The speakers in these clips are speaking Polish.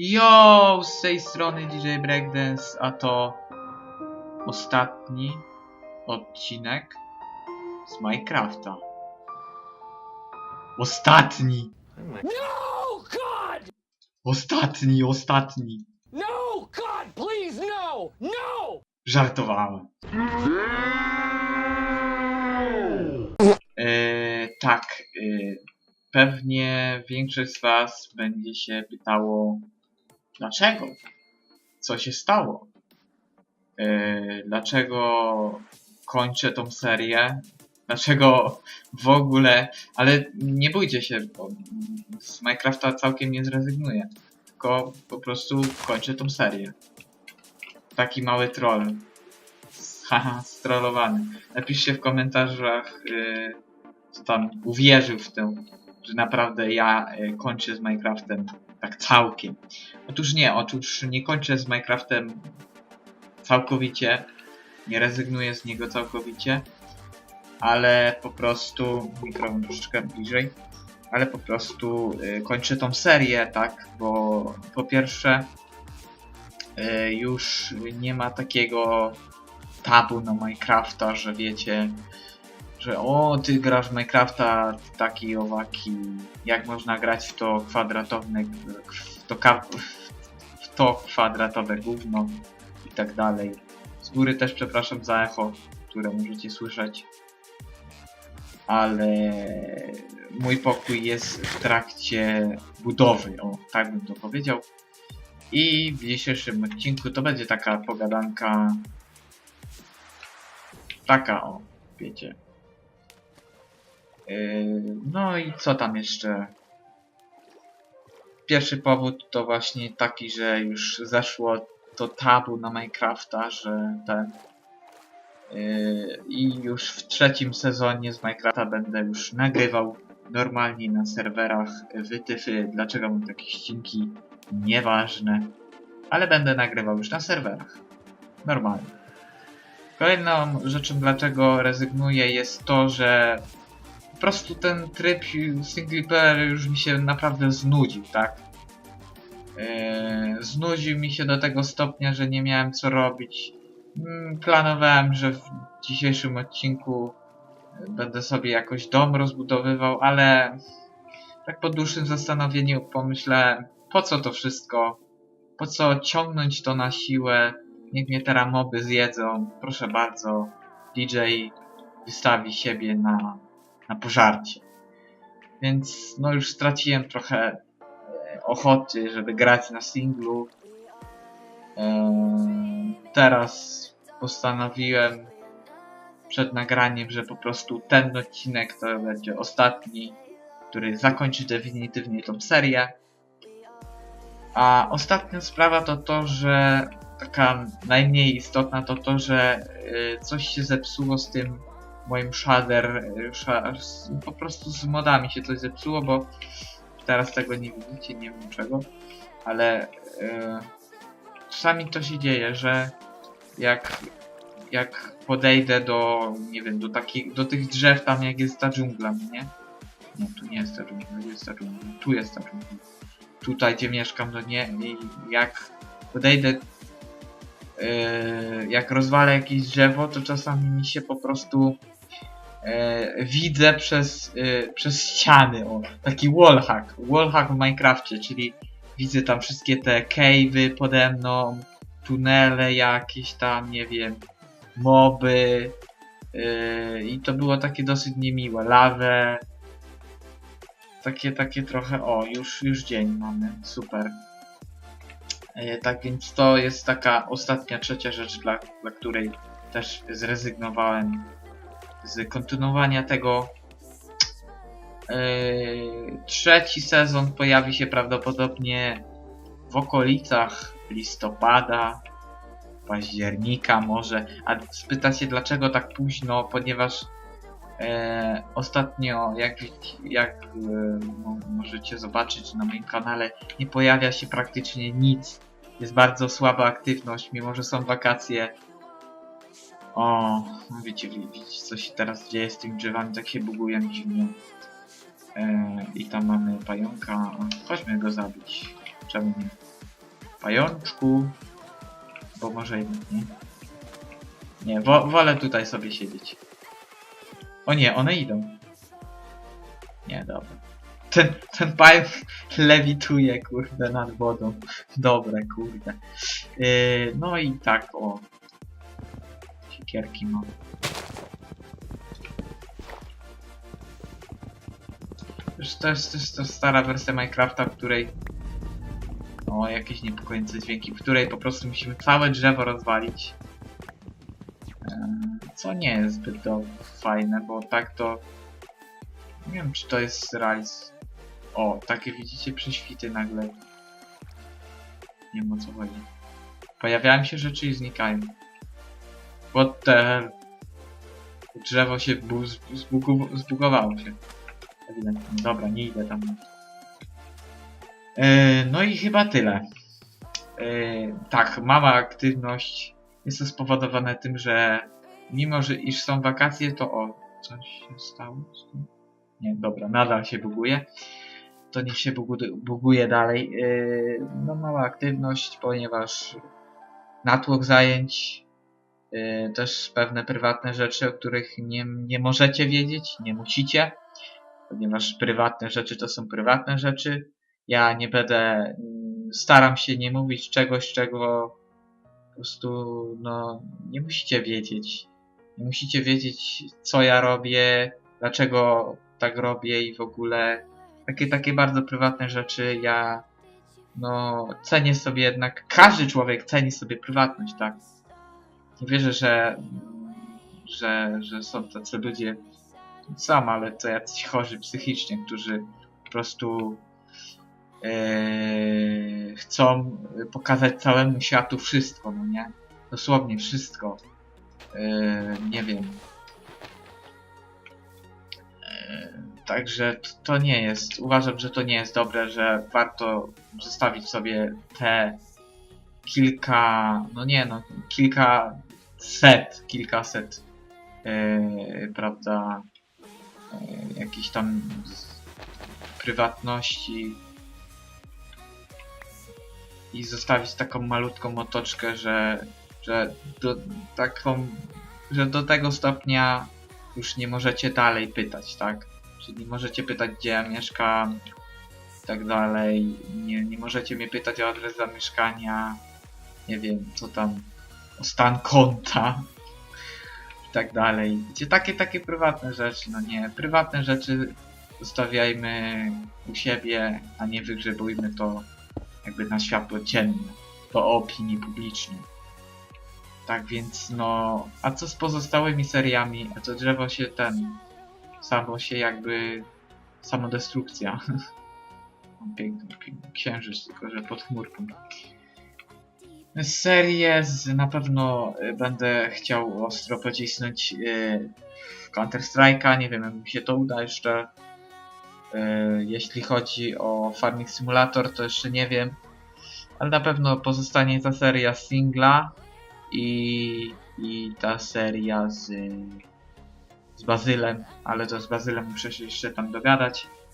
Yo, z tej strony DJ Breakdance, a to ostatni odcinek z Minecrafta. Ostatni! No, God! Ostatni, ostatni! No, God, please, no! No! Żartowałem. E, tak, e, pewnie większość z Was będzie się pytało, dlaczego? Co się stało? E, dlaczego kończę tą serię? Dlaczego w ogóle. Ale nie bójcie się, bo z Minecrafta całkiem nie zrezygnuję. Tylko po prostu kończę tą serię. Taki mały troll. Haha, strollowany. Napiszcie w komentarzach, yy, co tam uwierzył w tę, że naprawdę ja y, kończę z Minecraftem tak całkiem. Otóż nie, otóż nie kończę z Minecraftem całkowicie, nie rezygnuję z niego całkowicie, ale po prostu, mikrofon troszeczkę bliżej, ale po prostu y, kończę tą serię, tak, bo po pierwsze y, już nie ma takiego tabu na Minecrafta, że wiecie, że o, ty grasz w Minecrafta, taki owaki, jak można grać w to kwadratowe, w to, w to kwadratowe gówno i tak dalej. Z góry też przepraszam za echo, które możecie słyszeć, ale mój pokój jest w trakcie budowy, o, tak bym to powiedział. I w dzisiejszym odcinku to będzie taka pogadanka taka o, wiecie. Yy, no i co tam jeszcze? Pierwszy powód to właśnie taki, że już zeszło to tabu na Minecrafta, że ten yy, i już w trzecim sezonie z Minecrafta będę już nagrywał normalnie na serwerach wytyfy, dlaczego mam takie ścinki, nieważne, ale będę nagrywał już na serwerach, normalnie. Kolejną rzeczą, dlaczego rezygnuję, jest to, że po prostu ten tryb single player już mi się naprawdę znudził, tak? Yy, znudził mi się do tego stopnia, że nie miałem co robić. Mm, Planowałem, że w dzisiejszym odcinku będę sobie jakoś dom rozbudowywał, ale tak po dłuższym zastanowieniu pomyślałem, po co to wszystko? Po co ciągnąć to na siłę? Niech mnie teraz moby zjedzą. Proszę bardzo, DJ wystawi siebie na, na pożarcie. Więc no już straciłem trochę e, ochoty, żeby grać na singlu. Eee, teraz postanowiłem przed nagraniem, że po prostu ten odcinek to będzie ostatni, który zakończy definitywnie tą serię. A ostatnia sprawa to to, że taka najmniej istotna to to, że y, coś się zepsuło z tym moim shader, z, po prostu z modami się coś zepsuło, bo teraz tego nie widzicie, nie wiem czego, ale y, czasami to się dzieje, że jak jak podejdę do, nie wiem, do takich, do tych drzew tam jak jest ta dżungla, no nie? Nie, tu nie jest ta dżungla, jest ta dżungla? Tu jest ta dżungla. Tutaj, gdzie mieszkam, no nie? I jak podejdę Yy, jak rozwalę jakieś drzewo, to czasami mi się po prostu yy, widzę przez, yy, przez ściany. O, taki wallhack. Wallhack w Minecrafcie, czyli widzę tam wszystkie te cave'y pode mną, tunele jakieś tam, nie wiem, moby. Yy, I to było takie dosyć niemiłe. Lawę. Takie, takie trochę, o, już, już dzień mamy, super. E, Tak więc to jest taka ostatnia, trzecia rzecz, dla, dla której też zrezygnowałem z kontynuowania tego. E, Trzeci sezon pojawi się prawdopodobnie w okolicach listopada, października może. A spytacie dlaczego tak późno, ponieważ e, ostatnio, jak, jak e, mo- możecie zobaczyć na moim kanale, nie pojawia się praktycznie nic jest bardzo słaba aktywność, mimo że są wakacje. O, wiecie, wi- widzicie co się teraz dzieje z tymi drzewami, tak się bugują dziwnie. E, I tam mamy pająka. Chodźmy go zabić. Czemu nie? pajączku. Bo może jednak nie. Nie, wo wolę tutaj sobie siedzieć. O nie, one idą. Nie, dobra. Ten, ten pająk lewituje, kurde, nad wodą. Dobre, kurde. Yy, no i tak, o. Siekierki mam. Już to jest, to jest to stara wersja Minecrafta, w której... O, jakieś niepokojące dźwięki, w której po prostu musimy całe drzewo rozwalić. Eee, Co nie jest zbyt do, fajne, bo tak to... Nie wiem, czy to jest realizm. O, takie widzicie prześwity nagle. Nie wiem o co chodzi. Pojawiają się rzeczy i znikają. What the? Drzewo się zbugowało się. Ewidentnie. Dobra, nie idę tam. Yy, no i chyba tyle. Yy, tak, mała aktywność. Jest to spowodowane tym, że mimo, że iż są wakacje, to o, coś się stało z tym? Nie, dobra, nadal się buguje. To niech się bugu- buguje dalej. Yy, no mała aktywność, ponieważ natłok zajęć, też pewne prywatne rzeczy, o których nie, nie możecie wiedzieć, nie musicie, ponieważ prywatne rzeczy to są prywatne rzeczy. Ja nie będę, mm, staram się nie mówić czegoś, czego po prostu, no, nie musicie wiedzieć. Nie musicie wiedzieć, co ja robię, dlaczego tak robię i w ogóle takie, takie bardzo prywatne rzeczy. Ja, no, cenię sobie jednak, każdy człowiek ceni sobie prywatność, tak? Wierzę, że, że, że są tacy ludzie, sam, ale to jacyś chorzy psychicznie, którzy po prostu e, chcą pokazać całemu światu wszystko, no nie? Dosłownie wszystko. E, nie wiem. E, Także t- to nie jest, uważam, że to nie jest dobre, że warto zostawić sobie te kilka, no nie no, kilka set, kilkaset, yy, prawda, yy, tam prywatności i zostawić taką malutką otoczkę, że, że do, taką, że do tego stopnia już nie możecie dalej pytać, tak? Czyli możecie pytać, gdzie ja mieszkam i tak dalej. Nie, nie możecie mnie pytać o adres zamieszkania. Nie wiem, co tam, stan konta i tak dalej. Gdzie takie, takie prywatne rzeczy, no nie. Prywatne rzeczy zostawiajmy u siebie, a nie wygrzebujmy to jakby na światło dzienne, do opinii publicznej. Tak więc, no, a co z pozostałymi seriami? A to drzewo się ten, samo się jakby, samodestrukcja. Piękny, piękny księżyc, tylko że pod chmurką. Serię z, na pewno y, będę chciał ostro pocisnąć y, w Counter Strike'a. Nie wiem, jak mi się to uda jeszcze. Y, jeśli chodzi o Farming Simulator, to jeszcze nie wiem. Ale na pewno pozostanie ta seria singla i, i ta seria z, z Bazylem, ale to z Bazylem muszę się jeszcze tam dogadać, yy,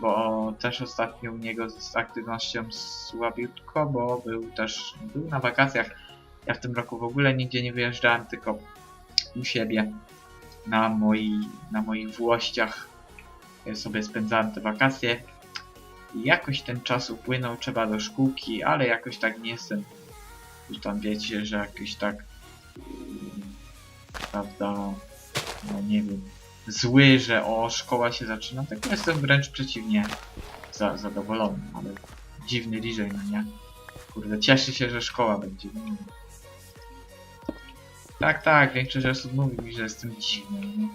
bo też ostatnio u niego z aktywnością słabiutko, bo był też był na wakacjach. Ja w tym roku w ogóle nigdzie nie wyjeżdżałem, tylko u siebie na, moi, na moich włościach yy, sobie spędzałem te wakacje. I jakoś ten czas upłynął, trzeba do szkółki, ale jakoś tak nie jestem już tam wiecie, że jakiś tak mm, prawda, no nie wiem, zły, że o, szkoła się zaczyna, tak jestem wręcz przeciwnie za, zadowolony, ale dziwny DJ, no nie? Kurde, cieszy się, że szkoła będzie. Tak, tak, większość osób mówi mi, że jestem dziwny?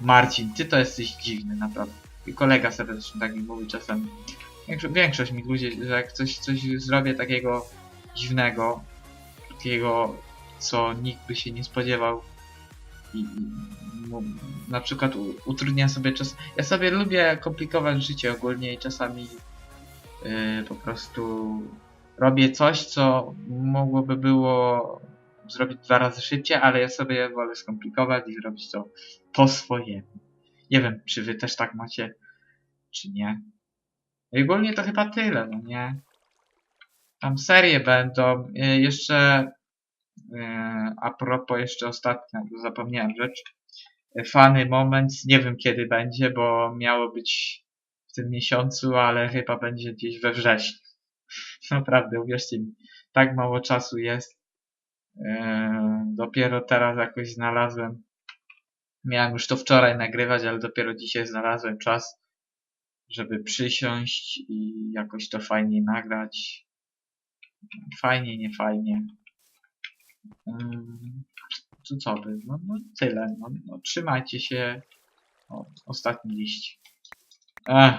Marcin, ty to jesteś dziwny, naprawdę. I kolega serdecznie tak mi mówi czasem. Większość, większość mi ludzie, że jak coś, coś zrobię takiego dziwnego, takiego, co nikt by się nie spodziewał. I, mu- na przykład utrudnia sobie czas. Ja sobie lubię komplikować życie ogólnie i czasami yy, po prostu robię coś, co mogłoby było zrobić dwa razy szybciej, ale ja sobie wolę skomplikować i zrobić to po swojemu. Nie wiem, czy wy też tak macie, czy nie. No i ogólnie to chyba tyle, no nie? Tam serie będą. E, jeszcze a propos jeszcze ostatnia, bo zapomniałem rzecz. Fany Moments, nie wiem kiedy będzie, bo miało być w tym miesiącu, ale chyba będzie gdzieś we wrześniu. Naprawdę, uwierzcie mi, tak mało czasu jest. E, dopiero teraz jakoś znalazłem. Miałem już to wczoraj nagrywać, ale dopiero dzisiaj znalazłem czas, żeby przysiąść i jakoś to fajnie nagrać. Fajnie, nie fajnie. Co by? No, no tyle. No, no, trzymajcie się. O, ostatni liść. Ech.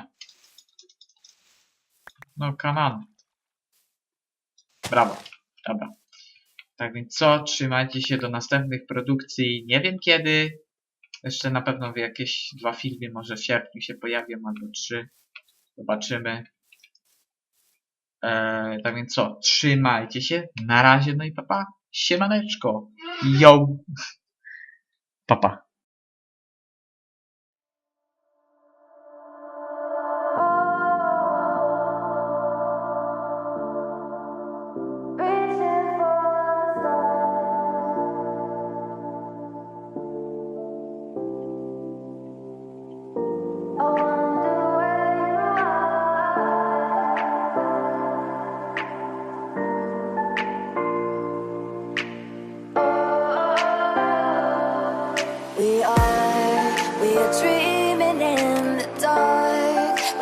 No, kanan. Brawo. Dobra. Tak więc co? Trzymajcie się do następnych produkcji. Nie wiem kiedy. Jeszcze na pewno jakieś dwa filmy, może w sierpniu się pojawią, albo trzy. Zobaczymy. Eee, tak więc co? Trzymajcie się. Na razie, no i papa. Siemaneczko. Yo. Papa.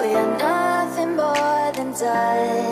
We are nothing more than dust